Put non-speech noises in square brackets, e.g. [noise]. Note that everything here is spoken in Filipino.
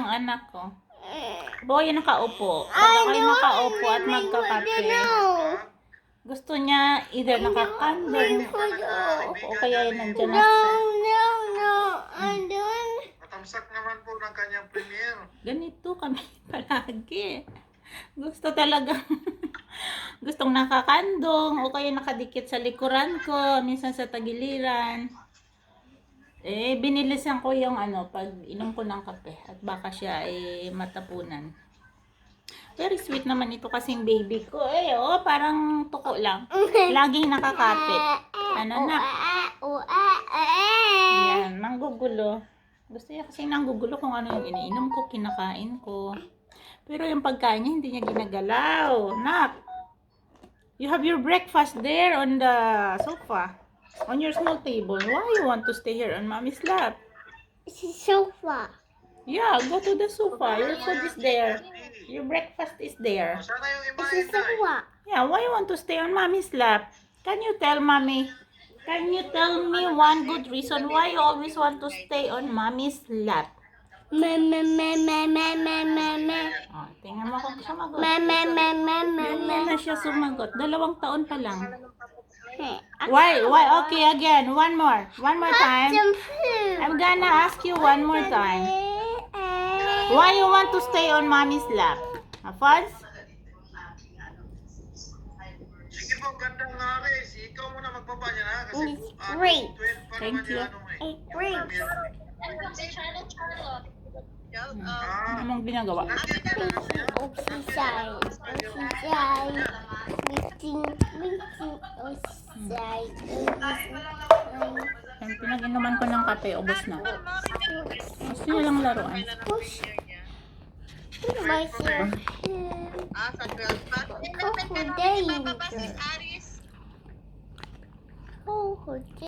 ang anak ko. Boy, nakaupo. Pag ako'y nakaupo at magkakape, gusto niya either nakakandong o kaya nandyan na sa... Matamsak naman po ng kanyang premier. Ganito kami [laughs] palagi. Gusto talaga. [laughs] Gustong nakakandong o kaya nakadikit sa likuran ko, minsan sa tagiliran. Eh, binilisan ko yung ano, pag inom ko ng kape at baka siya ay matapunan. Very sweet naman ito kasing baby ko. Eh, oh, parang tuko lang. [laughs] Laging nakakapit. Ano na? Yan, manggugulo. Gusto niya kasi nanggugulo kung ano yung iniinom ko, kinakain ko. Pero yung pagkain niya, hindi niya ginagalaw. Nak, you have your breakfast there on the sofa. On your small table. Why you want to stay here on mommy's lap? Sofa. Yeah, go to the sofa. Your food is there. Your breakfast is there. It's a sofa. Yeah, why you want to stay on mommy's lap? Can you tell mommy? Can you tell me one good reason why you always want to stay on mommy's lap? Me me me me me me me me. Oh, tingnan mo kung sumagot. Me me me me me Hindi me. na siya sumagot. Dalawang taon pa lang. Why? Why? Okay, again. One more. One more time. I'm gonna ask you one more time. Why you want to stay on mommy's lap? Afaz? Sige po, gandang nga. Ikaw muna na. Kasi It's great. 12 pa Thank you. ano eh. It breaks. Ah, Anong ginagawa? nandiyan yan, ano Yung pinag-inuman ko ng kape, ubos na. Gusto niya lang laruan. Push. My sir. Ah, sa 12 pa? Oh. Aris. Oh,